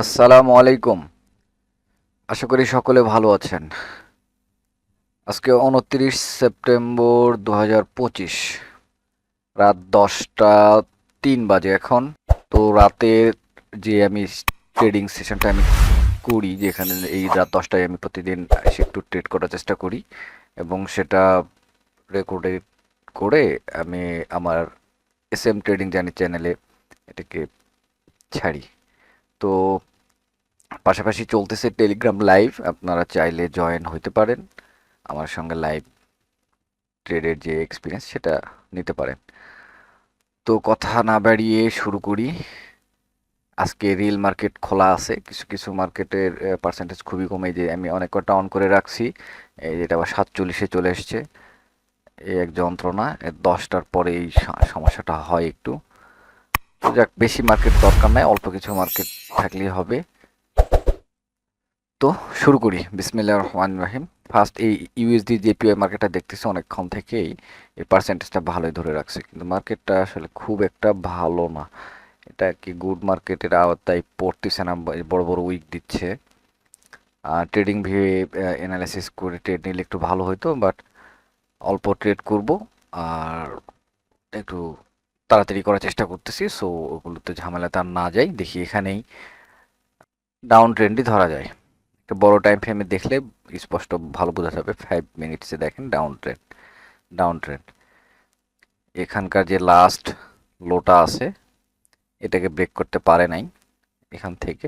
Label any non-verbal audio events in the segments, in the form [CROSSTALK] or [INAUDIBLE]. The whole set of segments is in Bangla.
আসসালামু আলাইকুম। আশা করি সকলে ভালো আছেন। আজকে উনত্রিশ সেপ্টেম্বর দু হাজার পঁচিশ, রাত দশটা তিন বাজে এখন। তো রাতে যে আমি ট্রেডিং সেশনটা আমি করি, যেখানে এই রাত দশটায় আমি প্রতিদিন এসে একটু ট্রেড করার চেষ্টা করি এবং সেটা রেকর্ডে করে আমি আমার এস এম ট্রেডিং জানি চ্যানেলে এটাকে ছাড়ি। তো পাশাপাশি চলতেছে টেলিগ্রাম লাইভ আপনারা চাইলে জয়েন হতে পারেন। আমার সঙ্গে লাইভ ট্রেডের যে এক্সপিরিয়েন্স সেটা নিতে পারেন। তো কথা না বাড়িয়ে শুরু করি। আজকে রিল মার্কেট খোলা আছে। কিছু কিছু মার্কেটের পার্সেন্টেজ খুবই কমে। যে আমি অনেক কটা অন করে রাখছি। এই যেটা আবার সাতচল্লিশে চলে এসছে। এই এক যন্ত্রণা দশটার পরে এই সমস্যাটা হয় একটু। যাক, বেশি মার্কেট দরকার নাই, অল্প কিছু মার্কেট থাকলেই হবে। তো শুরু করি, বিসমিল্লাহ রহমান রাহিম। ফার্স্ট এই ইউএসডি জেপিআই মার্কেটটা দেখতেছি অনেকক্ষণ থেকেই, এই পার্সেন্টেজটা ভালোই ধরে রাখছে। কিন্তু মার্কেটটা আসলে খুব একটা ভালো না। এটা কি গুড মার্কেটের আওতায় পড়তেছে না বড় বড় উইক দিচ্ছে। আর ট্রেডিং ভিউ অ্যানালাইসিস করে ট্রেড নিলে একটু ভালো হতো বাট অল্প ট্রেড করব, আর একটু তাড়াতাড়ি করার চেষ্টা করতেছি। সো ওগুলোতে ঝামেলা তার না যাই, দেখি এখানেই ডাউন ট্রেন্ডই ধরা যায়। একটা বড় টাইম ফ্রেমে দেখলে স্পষ্ট ভালো বোঝা যাবে ফাইভ মিনিটসে দেখেন ডাউন ট্রেন্ড ডাউন ট্রেন্ড এখানকার যে লাস্ট লোটা আছে, এটাকে ব্রেক করতে পারে নাই এখান থেকে।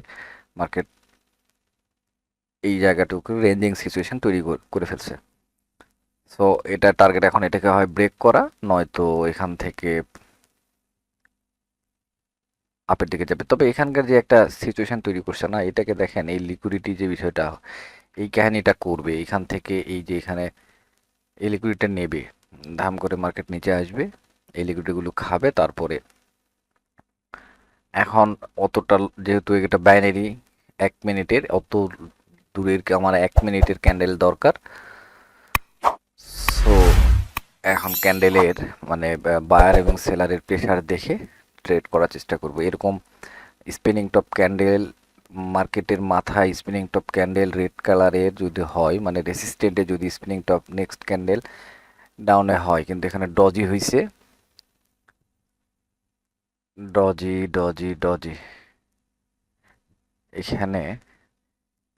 মার্কেট এই জায়গাটুকু রেঞ্জিং সিচুয়েশন তৈরি করে ফেলছে। সো এটা টার্গেট এখন এটাকে হয় ব্রেক করা, নয়তো এখান থেকে আপের দিকে যাবে। তবে এখানকার যে একটা সিচুয়েশান তৈরি করছে না, এটাকে দেখেন এই লিকুইডিটি যে বিষয়টা, এই কাহিনিটা করবে। এখান থেকে এই যে এখানে এই লিকুইডিটা নেবে, দাম করে মার্কেট নিচে আসবে, এই লিকুইডিগুলো খাবে, তারপরে এখন অতটা যেহেতু এটা বাইনারি এক মিনিটের, অত দূরের আমার এক মিনিটের ক্যান্ডেল দরকার। সো এখন ক্যান্ডেলের মানে বায়ার এবং সেলারের প্রেশার দেখে ট্রেড করার চেষ্টা করব। এরকম স্পিনিং টপ ক্যান্ডেল মার্কেটের মাথায় স্পিনিং টপ ক্যান্ডেল রেড কালারের যদি হয় মানে রেসিস্টেন্টে যদি স্পিনিং টপ নেক্সট ক্যান্ডেল ডাউনে হয়, কিন্তু এখানে ডজি হয়েছে ডজি ডজি ডজি এখানে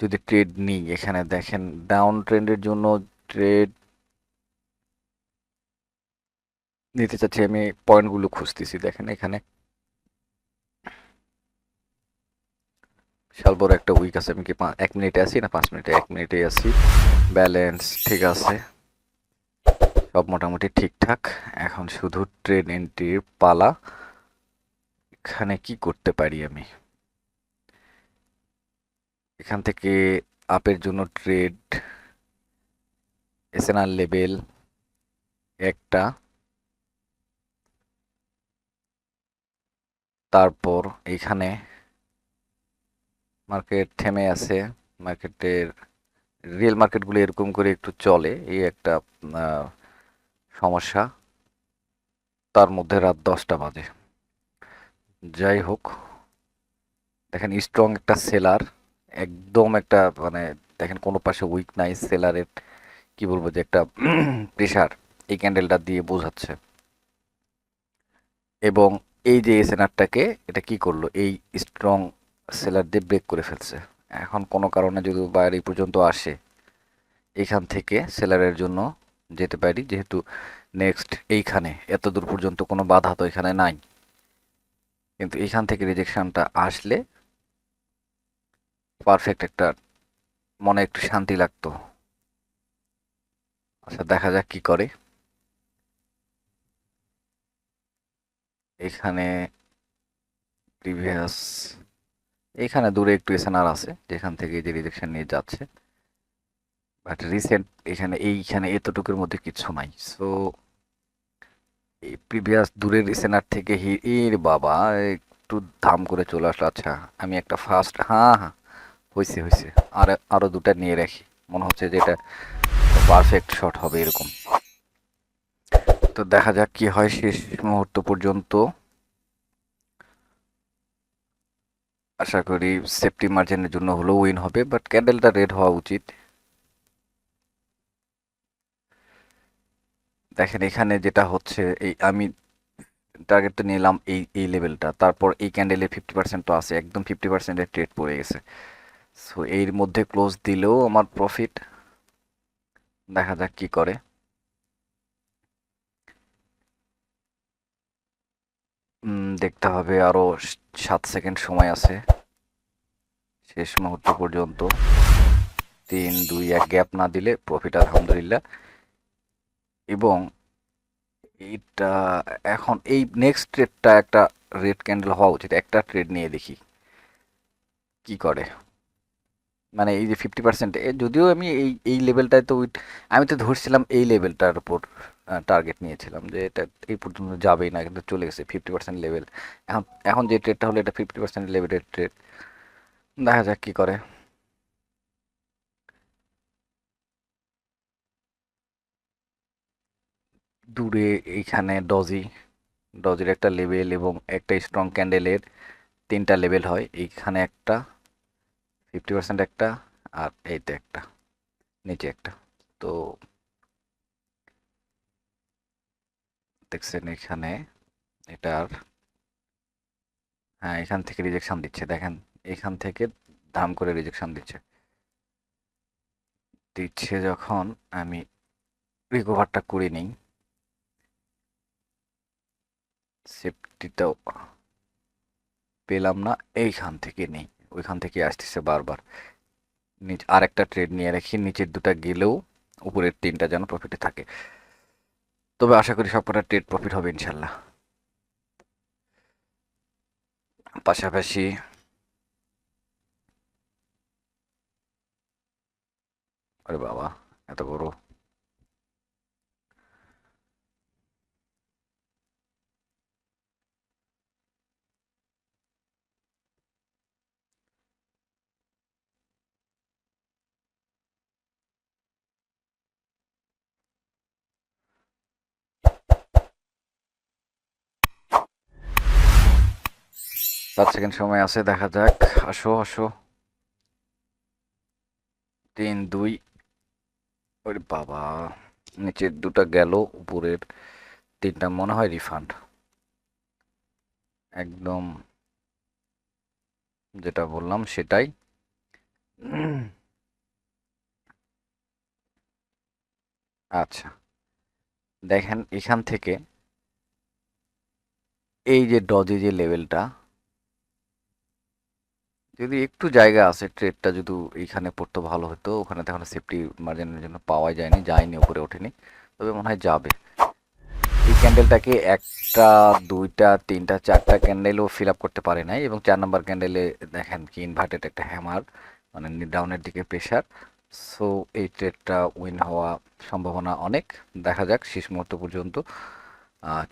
যদি ট্রেড নিই, এখানে দেখেন ডাউন ট্রেন্ডের জন্য ট্রেড নিতে চাচ্ছি, আমি পয়েন্টগুলো খুঁজতেছি। দেখেন এখানে বিশাল বড় একটা উইক আছে, আমি কি এক মিনিটে আছি না পাঁচ মিনিটে? এক মিনিটে আছি। ব্যালেন্স ঠিক আছে। সব মোটামুটি ঠিকঠাক। এখন শুধু ট্রেড এন্ট্রির পালা। এখানে কি করতে পারি আমি? এখান থেকে আপের জন্য ট্রেড এসএনআর লেভেল একটা। তারপর এইখানে মার্কেট থেমে আছে। মার্কেটের রিয়েল মার্কেটগুলো এরকম করে একটু চলে, এই একটা সমস্যা। তার মধ্যে রাত দশটা বাজে। যাই হোক, দেখেন স্ট্রং একটা সেলার একদম একটা মানে দেখেন কোনো পাশে উইক নাই সেলারের কি বলব যে একটা [CLEARS THROAT] প্রেশার এই ক্যান্ডেলটা দিয়ে বোঝাচ্ছে। এবং এই যে এসএনআরটাকে, এটা কি করল? এই স্ট্রং সেলার দিয়ে ব্রেক করে ফেলছে। এখন কোনো কারণে যদি বাইরে পর্যন্ত আসে এখান থেকে সেলারের জন্য যেতে পারি, যেহেতু নেক্সট এইখানে, এত দূর পর্যন্ত কোনো বাধা তো এখানে নাই। কিন্তু এখান থেকে রিজেকশানটা আসলে পারফেক্ট একটা, মনে একটু শান্তি লাগতো। আচ্ছা দেখা যাক কি করে। এখানে প্রিভিয়াস এখানে দূরে একটু এসএনআর আছে, যেখান থেকে যে রিজেকশন নিয়ে যাচ্ছে। বাট রিসেন্ট এখানে, এইখানে এতটুকুর মধ্যে কিছু নাই। সো এই প্রিভিয়াস দূরের এসএনআর থেকে এর বাবা, একটু ধাম করে চলে আসলো। আচ্ছা আমি একটা ফার্স্ট হ্যাঁ হ্যাঁ হয়েছে হয়েছে আর আরও দুটা নিয়ে রাখি। মনে হচ্ছে যে এটা পারফেক্ট শট হবে এরকম। তো দেখা যাক কি হয় শেষ মুহূর্ত পর্যন্ত। আশা করি সেফটি মার্জিনের জন্য হলেও উইন হবে বাট ক্যান্ডেলটা রেড হওয়া উচিত। দেখেন, এখানে যেটা হচ্ছে, এই আমি টার্গেটটা নিলাম এই এই লেভেলটা তারপর এই ক্যান্ডেলের ফিফটি পার্সেন্ট তো আছে, একদম ফিফটি পার্সেন্টের ট্রেড পড়ে গেছে। সো এর মধ্যে ক্লোজ দিলেও আমার প্রফিট দেখা যাক কি করে। দেখতে হবে আরও সাত সেকেন্ড সময় আছে। শেষ মুহূর্ত পর্যন্ত। তিন, দুই, এক গ্যাপ না দিলে প্রফিট আলহামদুলিল্লাহ। এবং এইটা এখন এই নেক্সট ট্রেডটা একটা রেড ক্যান্ডেল হওয়া উচিত। একটা ট্রেড নিয়ে দেখি কি করে। মানে এই যে ফিফটি পার্সেন্ট যদিও আমি এই এই লেভেলটায় তো উইট আমি তো ধরছিলাম এই লেভেলটার উপর। টার্গেট নিয়েছিলাম যে এটা এই পর্যন্ত যাবেই না, কিন্তু চলে গেছে ফিফটি পার্সেন্ট লেভেল এখন এখন যে ট্রেডটা হলো, এটা ফিফটি পার্সেন্ট লেভেলের ট্রেড দেখা যাক কী করে। দূরে এইখানে ডজি ডজির একটা লেভেল এবং একটা স্ট্রং ক্যান্ডেলের তিনটা লেভেল হয়। এইখানে একটা ফিফটি পার্সেন্ট একটা, আর এইতে একটা, নিচে একটা। তো দেখছেন এখানে, এটার হ্যাঁ এখান থেকে রিজেকশন দিচ্ছে। দেখেন, এখান থেকে দাম করে রিজেকশন দিচ্ছে। দিচ্ছে যখন আমি রিকভারটা করে নিই। সেফটিটাও পেলাম না, এইখান থেকে নেই। ওইখান থেকে আসতেছে বারবার। নিচ আর একটা ট্রেড নিয়ে রাখি। নিচের দুটা গেলেও উপরের তিনটা যেন প্রফিটে থাকে। তবে আশা করি সবকটা ট্রেড প্রফিট হবে ইনশাল্লাহ। পাশাপাশি আরে বাবা এত বড় সাত সেকেন্ড সময় আছে, দেখা যাক। আসো আসো। তিন, দুই। ওরে বাবা নিচের দুটা গেল, উপরের তিনটা মনে হয় রিফান্ড একদম যেটা বললাম সেটাই। আচ্ছা দেখেন এখান থেকে এই যে ডজে যে লেভেলটা যদি একটু জায়গা আছে ট্রেডটা যদি এইখানে পড়তো ভালো হতো, ওখানে তখন সেফটি মার্জিনের জন্য পাওয়া যায়নি যায়নি, উপরে ওঠেনি, তবে মনে হয় যাবে। এই ক্যান্ডেলটাকে একটা, দুইটা, তিনটা, চারটা ক্যান্ডেলও ফিল আপ করতে পারে নাই এবং চার নম্বর ক্যান্ডেলে দেখেন কি ইনভার্টেড একটা হ্যামার মানে ডাউনের দিকে প্রেশার সো এই ট্রেডটা উইন হওয়া সম্ভাবনা অনেক। দেখা যাক শেষ মুহূর্ত পর্যন্ত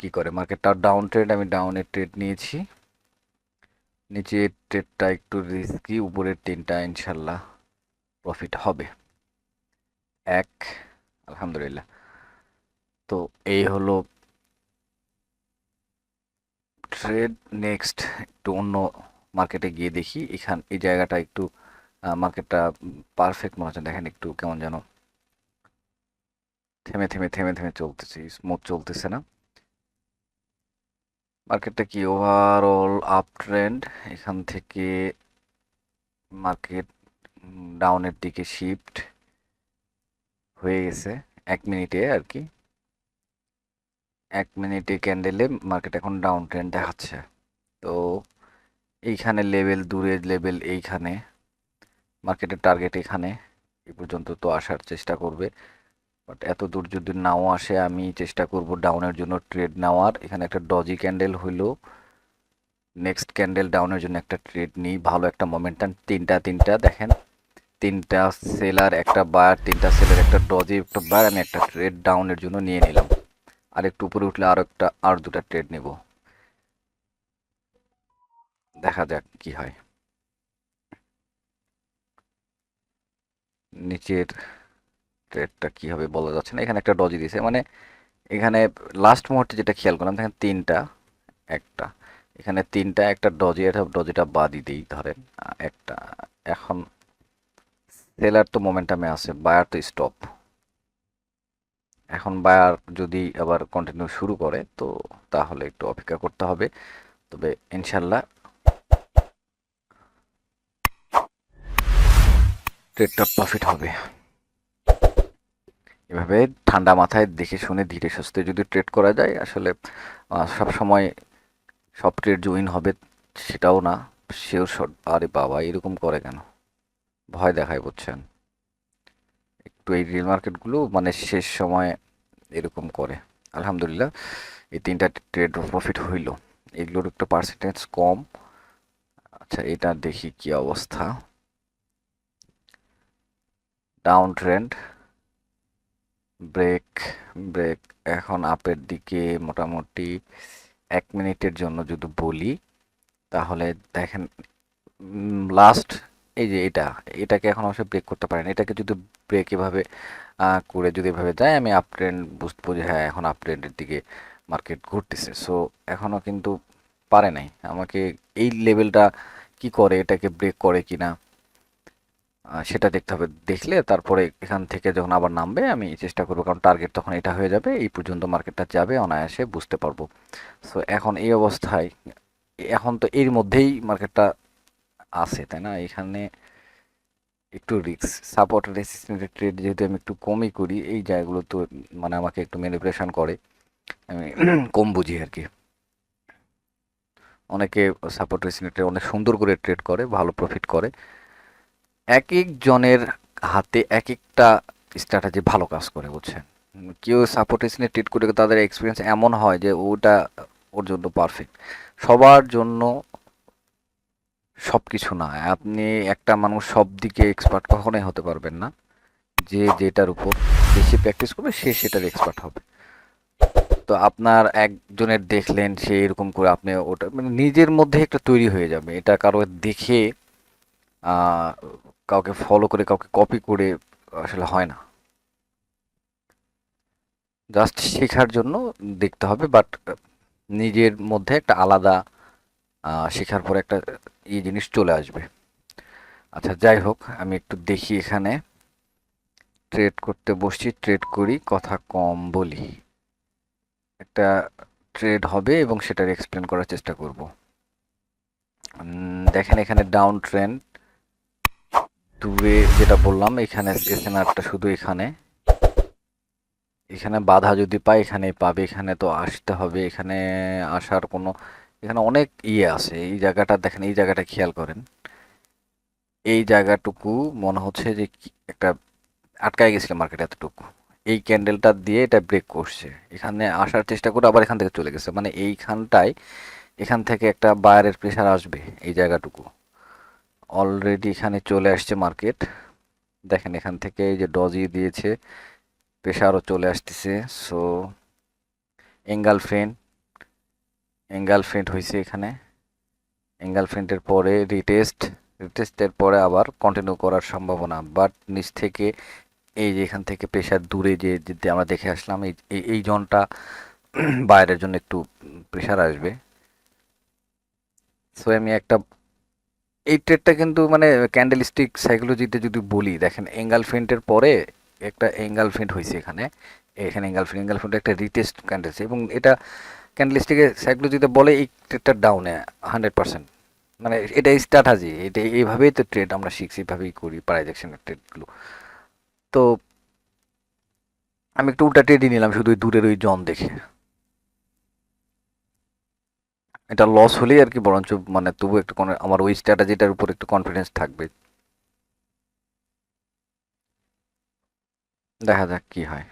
কি করে? মার্কেটটা ডাউন ট্রেড আমি ডাউনের ট্রেড নিয়েছি। নিচের ট্রেডটা একটু রিস্কি উপরের তিনটা ইনশাল্লাহ প্রফিট হবে। এক, আলহামদুলিল্লাহ। তো এই হলো ট্রেড নেক্সট একটু অন্য মার্কেটে গিয়ে দেখি। এখান, এই জায়গাটা একটু মার্কেটটা পারফেক্ট মনে হচ্ছে। দেখেন একটু কেমন যেন থেমে থেমে থেমে থেমে চলতেছে। স্মুথ চলতেছে না। মার্কেটটা কি ওভারঅল আপ ট্রেন্ড এখান থেকে মার্কেট ডাউনের দিকে শিফট হয়ে গেছে। এক মিনিটে আর কি। এক মিনিটে ক্যান্ডেলে মার্কেট এখন ডাউন ট্রেন্ড দেখাচ্ছে। তো এইখানে লেভেল দূরের লেভেল এইখানে মার্কেটের টার্গেট এখানে এ পর্যন্ত তো আসার চেষ্টা করবে। বাট এত দূর যদি নাও আসে, আমি চেষ্টা করব ডাউনের জন্য ট্রেড নেওয়ার। এখানে একটা ডজি ক্যান্ডেল হইল। নেক্সট ক্যান্ডেল ডাউনের জন্য একটা ট্রেড নিই। ভালো একটা মোমেন্টাম তিনটা তিনটা, দেখেন। তিনটা সেলার একটা বায়ার তিনটা সেলার একটা ডজি একটা বায়ার আমি একটা ট্রেড ডাউনের জন্য নিয়ে নিলাম। আর একটু উপরে উঠলে আর একটা, আর দুটা ট্রেড নেব। দেখা যাক কি হয়। নিচের ট্রেডটা কি হবে বলা যাচ্ছে না, এখানে একটা ডজি দিয়েছে মানে এখানে লাস্ট মুহূর্তে যেটা খেয়াল করলাম, দেখেন তিনটা, একটা, এখানে তিনটা, একটা ডজি এটা ডজিটা বাদই দিই, ধরেন, একটা, এখন সেলার তো মোমেন্টামে আছে বায়ার তো স্টপ এখন বায়ার যদি আবার কন্টিনিউ শুরু করে, তো তাহলে একটু অপেক্ষা করতে হবে, তবে ইনশাল্লাহ ট্রেডটা প্রফিট হবে। এভাবে ঠান্ডা মাথায় দেখে শুনে ধীরে সুস্থে যদি ট্রেড করা যায়, আসলে সব সময় সব ট্রেড জয়েন হবে সেটাও না। শট আরে বাবা, এরকম করে কেন? ভয় দেখায়, বুঝছেন? একটু এই রিল মার্কেটগুলো মানে শেষ সময় এরকম করে। আলহামদুলিল্লাহ, এই তিনটা ট্রেড প্রফিট হইল। এগুলোর একটু পার্সেন্টেজ কম। আচ্ছা এটা দেখি কি অবস্থা। ডাউন ট্রেন্ড ব্রেক ব্রেক এখন আপের দিকে মোটামুটি এক মিনিটের জন্য যদি বলি তাহলে দেখেন লাস্ট এই যে এটা এটাকে এখন অবশ্যই ব্রেক করতে পারেন। এটাকে যদি ব্রেক এভাবে করে যদি এভাবে যায় আমি আপ ট্রেন্ড বুঝতে যে হ্যাঁ এখন আপ ট্রেন্ডের দিকে মার্কেট ঘুরতেছে। সো এখনও কিন্তু পারে নাই। আমাকে এই লেভেলটা কি করে এটাকে ব্রেক করে কিনা আহ, সেটা দেখতে হবে। দেখলে তারপরে এখান থেকে যখন আবার নামবে আমি চেষ্টা করব কারণ টার্গেট তখন এটা হয়ে যাবে এই পর্যন্ত মার্কেটটা যাবে অনায়াসে বুঝতে পারব। সো এখন এই অবস্থায় এখন তো এর মধ্যেই মার্কেটটা আছে তাই না? এখানে একটু রিস্ক সাপোর্ট রেসিস্টেন্টের ট্রেড যেহেতু আমি একটু কমই করি এই জায়গাগুলো তো মানে আমাকে একটু ম্যানিপুলেশন করে। আমি [CLEARS THROAT] কম বুঝি আর কি। অনেকে সাপোর্ট রেসিস্টেন্ট অনেক সুন্দর করে ট্রেড করে ভালো প্রফিট করে। এক এক জনের হাতে এক একটা স্ট্র্যাটেজি ভালো কাজ করে, বুঝছেন? কেউ সাপোর্ট রেসিস্টেন্ট ট্রেড করে তাদের এক্সপিরিয়েন্স এমন হয় যে ওটা ওর জন্য পারফেক্ট সবার জন্য সব কিছু না। আপনি একটা মানুষ সব দিকে এক্সপার্ট কখনোই হতে পারবেন না। যে যেটার উপর বেশি প্র্যাকটিস করবে, সে সেটার এক্সপার্ট হবে। তো আপনার একজনের দেখলেন, সে এরকম করে আপনি ওটা মানে নিজের মধ্যে একটা তৈরি হয়ে যাবে। এটা কারও দেখে কাউকে ফলো করে, কাউকে কপি করে আসলে হয় না। জাস্ট শেখার জন্য দেখতে হবে বাট নিজের মধ্যে একটা আলাদা শেখার পরে একটা এই জিনিস চলে আসবে। আচ্ছা যাই হোক, আমি একটু দেখি এখানে। ট্রেড করতে বসছি ট্রেড করি, কথা কম বলি। একটা ট্রেড হবে এবং সেটার এক্সপ্লেন করার চেষ্টা করব। দেখেন এখানে ডাউন ট্রেন্ড দূরে যেটা বললাম, এখানে এসএনআরটা শুধু এখানে। এখানে বাধা যদি পাই এখানে পাবে। এখানে তো আসতে হবে। এখানে আসার কোনো, এখানে অনেক ইয়ে আছে। এই জায়গাটা দেখেন, এই জায়গাটা খেয়াল করেন। এই জায়গাটুকু মনে হচ্ছে যে একটা আটকায় গেছিল মার্কেট এতটুকু। এই ক্যান্ডেলটা দিয়ে এটা ব্রেক করছে। এখানে আসার চেষ্টা করে আবার এখান থেকে চলে গেছে। মানে এইখানটায় এখান থেকে একটা বায়ারের প্রেশার আসবে, এই জায়গাটুকু। অলরেডি এখানে চলে আসছে মার্কেট দেখেন এখান থেকে যে ডজি দিয়েছে প্রেশারও চলে আসতেছে। সো এঙ্গালফ্রেন্ড এঙ্গালফ্রেন্ড হয়েছে এখানে। এঙ্গালফ্রেন্ডের পরে রিটেস্ট রিটেস্টের পরে আবার কন্টিনিউ করার সম্ভাবনা। বাট নিচ থেকে এই যে এখান থেকে প্রেশার দূরে যে যে আমরা দেখে আসলাম, এই- এই জোনটা [CLEARS THROAT] বাইরের জন্য একটু প্রেশার আসবে। সো আমি একটা এই ট্রেডটা কিন্তু মানে ক্যান্ডেল স্টিক সাইকোলজিতে যদি বলি, দেখেন এঙ্গালফ্রেন্টের পরে একটা এঙ্গালফ্রেন্ট হয়েছে এখানে। এখানে এঙ্গালফ্রেন্ট এঙ্গালফ্রেন্ট একটা রিটেস্ট ক্যান্ডেল এবং এটা ক্যান্ডেল স্টিকে সাইকোলজিতে বলে এই ট্রেডটা ডাউনে হান্ড্রেড পার্সেন্ট মানে এটা স্ট্র্যাটাজি এটা এইভাবেই তো ট্রেড আমরা শিখছি, এইভাবেই করি প্রাইজেকশনের ট্রেডগুলো তো আমি একটু উল্টা ট্রেডই নিলাম, শুধু দূরের ওই জন দেখে। এটা লস হলেই আর কি বরঞ্চ মানে তবু একটু আমার ওই স্ট্র্যাটাজিটার উপর একটু কনফিডেন্স থাকবে। দেখা যাক কি হয়।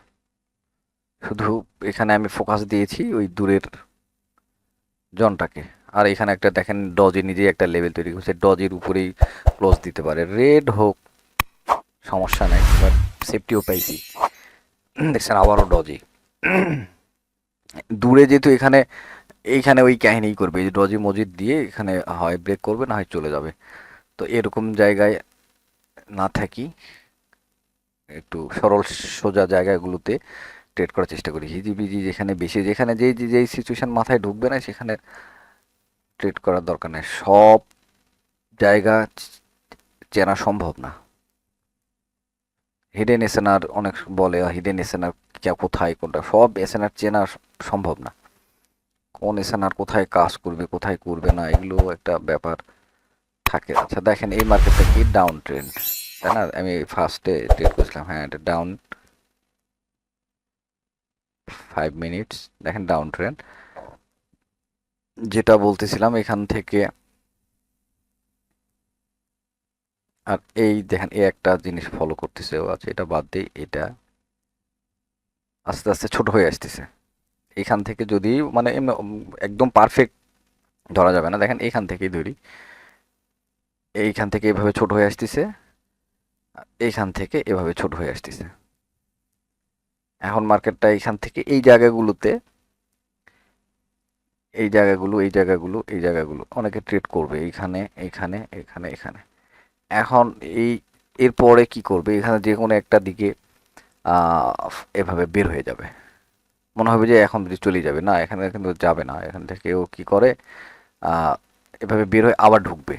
শুধু এখানে আমি ফোকাস দিয়েছি ওই দূরের জনটাকে। আর এখানে একটা দেখেন ডজে নিজেই একটা লেভেল তৈরি করছে। ডজের উপরেই ক্লোজ দিতে পারে। রেড হোক, সমস্যা নেই বাট সেফটিও পাইছি। দেখছেন আবারও ডজি দূরে যেহেতু এখানে এইখানে ওই কাহিনীই করবে ডজি মজিদ দিয়ে এখানে হয় ব্রেক করবে, না হয় চলে যাবে। তো এরকম জায়গায় না থাকি, একটু সরল সোজা জায়গাগুলোতে ট্রেড করার চেষ্টা করি। হিজিবিজি যেখানে বেশি, যেখানে যেই যেই সিচুয়েশন মাথায় ঢুকবে না, সেখানে ট্রেড করার দরকার নেই। সব জায়গা চেনা সম্ভব না। হিডেন এসএনআর অনেক বলে হিডেন এসএনআর কোথায়, কোনটা, সব এসএনআর চেনা সম্ভব না। কোন এসএনআর কোথায় কাজ করবে, কোথায় করবে না, এগুলো একটা ব্যাপার থাকে। আচ্ছা দেখেন এই মার্কেটটা কি ডাউন ট্রেন্ড তাই না? আমি ফার্স্টে ট্রেড করেছিলাম হ্যাঁ এটা ডাউন ফাইভ মিনিটস দেখেন ডাউন ট্রেন্ড যেটা বলতেছিলাম এখান থেকে, আর এই দেখেন, এই একটা জিনিস ফলো করতেছে আচ্ছা এটা বাদ দিই, এটা আস্তে আস্তে ছোট হয়ে আসতেছে। এখান থেকে যদি মানে একদম পারফেক্ট ধরা যাবে না। দেখেন এইখান থেকেই ধরি এইখান থেকে এভাবে ছোট হয়ে আসতেছে। এইখান থেকে এভাবে ছোট হয়ে আসতেছে। এখন মার্কেটটা এইখান থেকে এই জায়গাগুলোতে, এই জায়গাগুলো এই জায়গাগুলো এই জায়গাগুলো। অনেকে ট্রেড করবে এইখানে এইখানে এখানে এখানে। এখন এই, এরপরে কি করবে? এখানে যে কোনো একটা দিকে এভাবে বের হয়ে যাবে। মনে হবে যে এখন চলে যাবে। না, এখানে কিন্তু যাবে না। এখান থেকে ও কি করে? এভাবে বের হয়ে আবার ঢুকবে।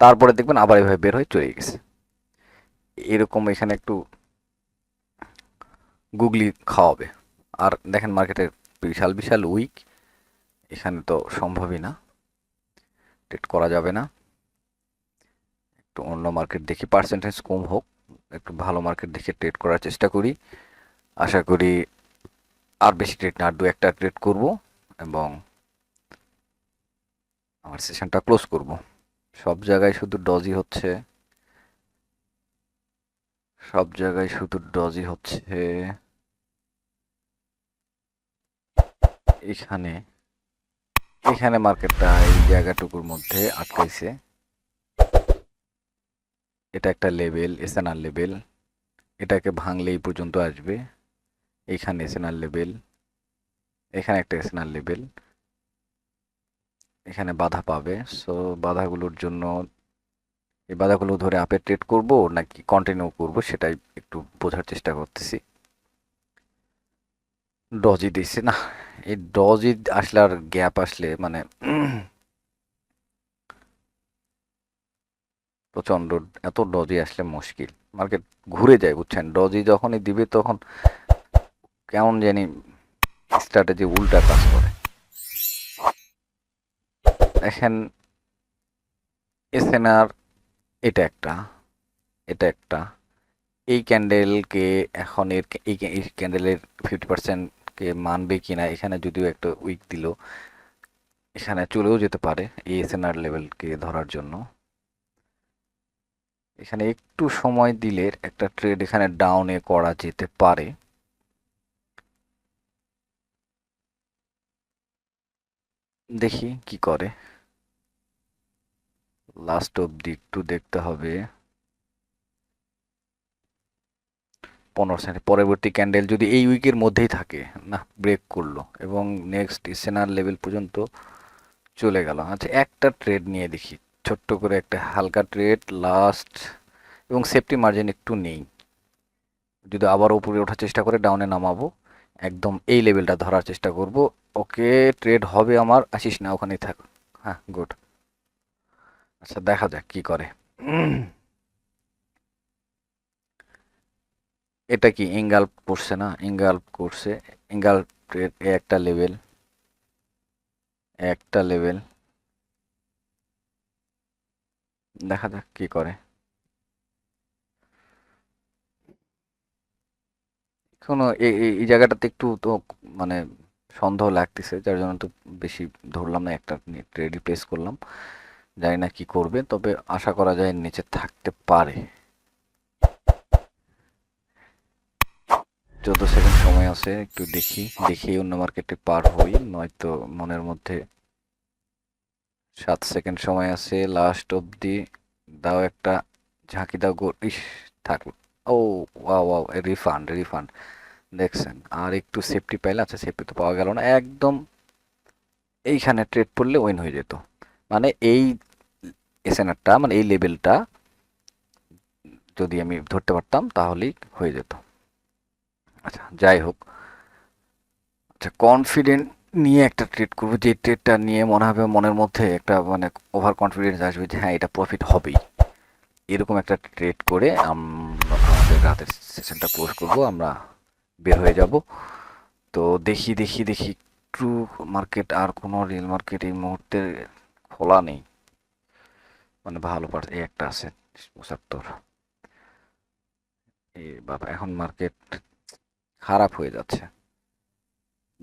তারপরে দেখবেন আবার এভাবে বের হয়ে চলে গেছে। এরকম এখানে একটু গুগলি খাওয়াবে। আর দেখেন মার্কেটের বিশাল বিশাল উইক। এখানে তো সম্ভবই না। ট্রেড করা যাবে না। একটু অন্য মার্কেট দেখি পার্সেন্টেজ কম হোক। একটু ভালো মার্কেট দেখে ট্রেড করার চেষ্টা করি। আশা করি আর বেশি ট্রেড না দু একটা ট্রেড করব এবং আমার সেশনটা ক্লোজ করব। সব জায়গায় শুধু ডজি হচ্ছে। সব জায়গায় শুধু ডজি হচ্ছে। এখানে এখানে মার্কেটটা এই জায়গাটুকুর মধ্যে আটকাইছে। এটা একটা লেভেল এসএনআর লেভেল এটাকে ভাঙলে এই পর্যন্ত আসবে। এইখানে এসএনআর লেভেল, এখানে একটা এসএনআর লেভেল, এখানে বাধা পাবে। সো বাধাগুলোর জন্য, এই বাধাগুলো ধরে আপে ট্রেড করব নাকি কন্টিনিউ করব সেটাই একটু বোঝার চেষ্টা করতেছি। ডজি দিচ্ছে না, এই ডজি আসলে আর গ্যাপ আসলে মানে [CLEARS THROAT] প্রচণ্ড এত ডজি আসলে মুশকিল। মার্কেট ঘুরে যায়, বুঝছেন? ডজি যখনই দিবে তখন কেমন জানি স্ট্র্যাটেজি উল্টা কাজ করে। দেখেন এসএনআর এটা একটা এটা একটা। এই ক্যান্ডেলকে এখন এর, এই এই ক্যান্ডেলের ফিফটি পার্সেন্টকে মানবে কি না এখানে যদিও একটা উইক দিল, এখানে চলেও যেতে পারে এই এসএনআর লেভেলকে ধরার জন্য। এখানে একটু সময় দিলে একটা ট্রেড এখানে ডাউনে করা যেতে পারে। দেখি কি করে। লাস্ট অবধি একটু দেখতে হবে। পনেরো সেকেন্ড। পরবর্তী ক্যান্ডেল যদি এই উইকের মধ্যেই থাকে, না ব্রেক করল এবং নেক্সট সেনার লেভেল পর্যন্ত চলে গেল। আচ্ছা একটা ট্রেড নিয়ে দেখি। ছোট্ট করে একটা হালকা ট্রেড লাস্ট এবং সেফটি মার্জিন একটু নেই। যদি আবার উপরে ওঠার চেষ্টা করে ডাউনে নামাবো। একদম এই লেভেলটা ধরার চেষ্টা করব। ওকে ট্রেড হবে আমার। আসিস না, ওখানেই থাক। হ্যাঁ গুড আচ্ছা দেখা যাক কি করে। এটা কি ইঙ্গাল্প করছে না? ইঙ্গাল্প করছে। ইঙ্গাল্প ট্রেড একটা লেভেল একটা লেভেল দেখা যাক কি করে। এখনও এই জায়গাটাতে একটু তো মানে সন্দেহ লাগতেছে, যার জন্য তো বেশি ধরলাম না, একটা ট্রেডই প্লেস করলাম। জানি না কি করবে, তবে আশা করা যায় নিচে থাকতে পারে। চোদ্দ সেকেন্ড সময় আছে, একটু দেখি দেখি অন্য মার্কেটে পার হই, নয়তো মনের মধ্যে সাত সেকেন্ড সময় আছে লাস্ট অবধি দাও একটা ঝাঁকি দাও, গো, ইস, থাক। ও ওয়া ওয়া রিফান্ড রিফান্ড দেখছেন, আর একটু সেফটি পাইলে আচ্ছা সেফটি তো পাওয়া গেল না, একদম এইখানে ট্রেড পড়লে উইন হয়ে যেত। মানে এই এসএনআরটা মানে এই লেভেলটা যদি আমি ধরতে পারতাম, তাহলেই হয়ে যেত। আচ্ছা যাই হোক। আচ্ছা কনফিডেন্ট নিয়ে একটা ট্রেড করব, যে ট্রেডটা নিয়ে মনে হবে মনের মধ্যে একটা মানে ওভার কনফিডেন্স আসবে যে হ্যাঁ এটা প্রফিট হবেই। এরকম একটা ট্রেড করে আমরা আমাদের রাতের সেশনটা ক্লোজ করব, আমরা বের হয়ে যাব। তো দেখি দেখি দেখি ট্রু মার্কেট আর কোনো রিয়েল মার্কেট এই মুহূর্তে খোলা নেই। মানে ভালো পার্ট এই একটা আছে, পঁচাত্তর। এই বাবা, এখন মার্কেট খারাপ হয়ে যাচ্ছে।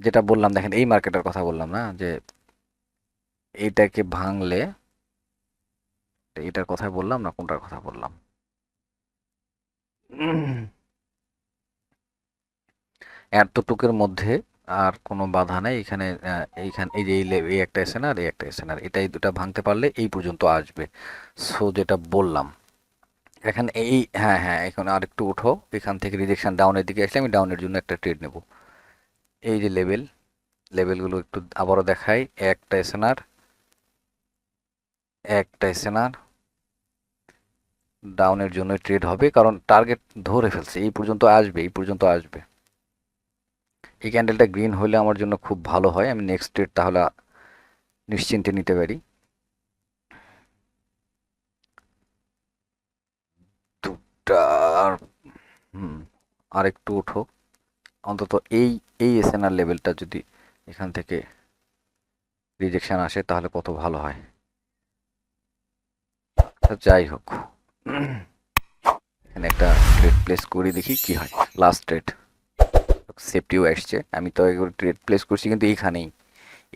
যেটা বললাম, দেখেন, এই মার্কেটের কথা বললাম না, যে এইটাকে ভাঙলে, এটার কথাই বললাম না, কোনটার কথা বললাম? এতটুকের মধ্যে আর কোনো বাধা নেই। এখানে এইখানে, এই যে, এই একটা এসেন আর এই একটা এসেন আর এটাই দুটা ভাঙতে পারলে এই পর্যন্ত আসবে। সো, যেটা বললাম, এখানে এই হ্যাঁ হ্যাঁ এখন আর একটু উঠো এখান থেকে রিজেকশন ডাউনের দিকে আসলে আমি ডাউনের জন্য একটা ট্রেড নেব। এই যে লেভেল লেভেলগুলো একটু আবারও দেখাই। একটা এসেনার একটা এসেনার ডাউনের জন্য ট্রেড হবে। কারণ টার্গেট ধরে ফেলছে। এই পর্যন্ত আসবে, এই পর্যন্ত আসবে। এই ক্যান্ডেলটা গ্রিন হলে আমার জন্য খুব ভালো হয়। আমি নেক্সট ট্রেড তাহলে নিশ্চিন্তে নিতে পারি। দুটার হুম আর একটু উঠো। অন্তত এই এই এসএনআর লেভেলটা যদি এখান থেকে রিজেকশান আসে তাহলে কত ভালো হয়। যাই হোক। এখানে একটা ট্রেড প্লেস করে দেখি কি হয়। লাস্ট ট্রেড সেফটিও আসছে। আমি তো ট্রেড প্লেস করছি কিন্তু এইখানেই,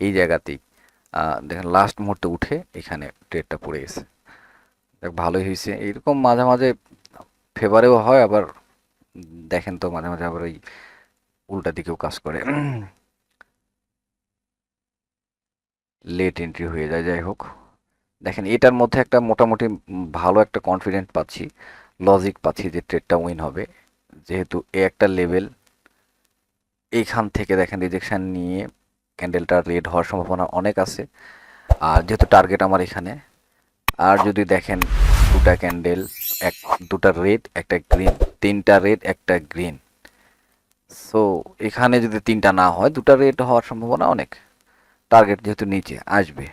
এই জায়গাতেই। দেখেন লাস্ট মুহূর্তে উঠে এখানে ট্রেডটা পড়ে গেছে। দেখ, ভালোই হয়েছে। এইরকম মাঝে মাঝে ফেভারেও হয়, আবার দেখেন তো মাঝে মাঝে আবার ওই উল্টা দিকেও কাজ করে। লেট এন্ট্রি হয়ে যায়, যাই হোক। দেখেন, এটার মধ্যে একটা মোটামুটি ভালো একটা কনফিডেন্ট পাচ্ছি লজিক পাচ্ছি যে ট্রেডটা উইন হবে। যেহেতু এ একটা লেভেল এইখান থেকে দেখেন রিজেকশন নিয়ে ক্যান্ডেলটা রেড হওয়ার সম্ভাবনা অনেক আছে। আর যেহেতু টার্গেট আমার এখানে, আর যদি দেখেন দুটা ক্যান্ডেল এক দুটা রেড একটা গ্রিন তিনটা রেড একটা গ্রিন সো এখানে যদি তিনটা না হয়, দুটা রেড হওয়ার সম্ভাবনা অনেক। টার্গেট যেহেতু নিচে, আসবে।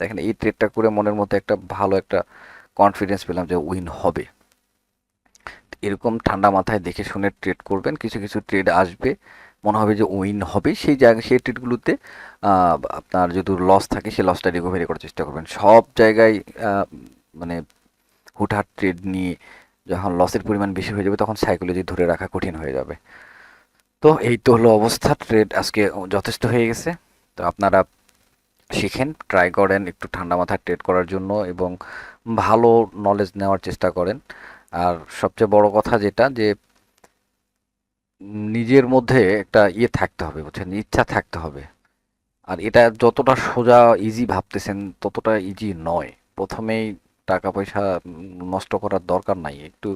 দেখেন এই ট্রেডটা করে মনের মধ্যে একটা ভালো একটা কনফিডেন্স পেলাম যে উইন হবে। এরকম ঠান্ডা মাথায় দেখে শুনে ট্রেড করবেন, কিছু কিছু ট্রেড আসবে। মনে হবে যে উইন হবে সেই জায়গা সেই ট্রেডগুলোতে আহ, আপনার যদি লস থাকে সেই লসটা রিকভারি করার চেষ্টা করবেন। সব জায়গায় মানে হুটহাট ট্রেড নিয়ে যখন লসের পরিমাণ বেশি হয়ে যাবে তখন সাইকোলজি ধরে রাখা কঠিন হয়ে যাবে। তো এই তো হলো অবস্থা ট্রেড আজকে যথেষ্ট হয়ে গেছে। তো আপনারা শিখেন ট্রাই করেন একটু ঠান্ডা মাথায় ট্রেড করার জন্য এবং ভালো নলেজ নেওয়ার চেষ্টা করেন। আর সবচেয়ে বড় কথা যেটা যে নিজের মধ্যে একটা ইয়ে থাকতে হবে, বুঝছেন? ইচ্ছা থাকতে হবে। আর এটা যতটা সোজা ইজি ভাবতেছেন, ততটা ইজি নয়। প্রথমেই টাকা পয়সা নষ্ট করার দরকার নাই। একটু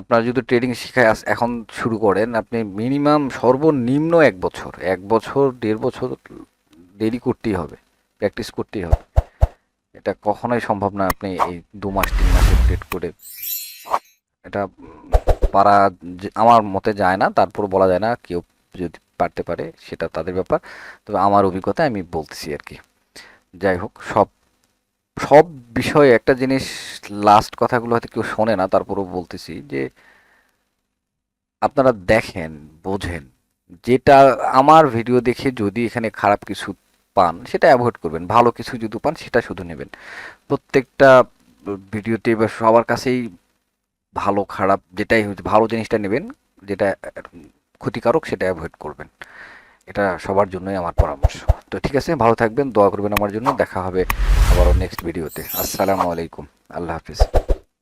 আপনার যদি ট্রেডিং শিখায় এখন শুরু করেন, আপনি মিনিমাম সর্বনিম্ন এক বছর এক বছর, দেড় বছর দেরি করতেই হবে প্র্যাকটিস করতেই হবে। এটা কখনোই সম্ভব না আপনি এই দু মাস, তিন মাসে ট্রেড করে এটা পারা আমার মতে যায় না তারপর বলা যায় না কেউ যদি পারতে পারে, সেটা তাদের ব্যাপার। তবে আমার অভিজ্ঞতা আমি বলতেছি আর কি। যাই হোক, সব সব বিষয়ে একটা জিনিস লাস্ট কথাগুলো হয়তো কেউ শোনে না, তারপরেও বলতেছি যে, আপনারা দেখেন, বোঝেন, যেটা আমার ভিডিও দেখে যদি এখানে খারাপ কিছু পান, সেটা অ্যাভয়েড করবেন। ভালো কিছু যদি পান, সেটা শুধু নেবেন। প্রত্যেকটা ভিডিওতে বা সবার কাছেই ভালো, খারাপ যেটাই হচ্ছে, ভালো জিনিসটা নেবেন, যেটা ক্ষতিকারক সেটা অ্যাভয়েড করবেন। এটা সবার জন্যই আমার পরামর্শ। তো ঠিক আছে, ভালো থাকবেন, দোয়া করবেন আমার জন্য। দেখা হবে আবারও নেক্সট ভিডিওতে আসসালামু আলাইকুম। আল্লাহ হাফিজ।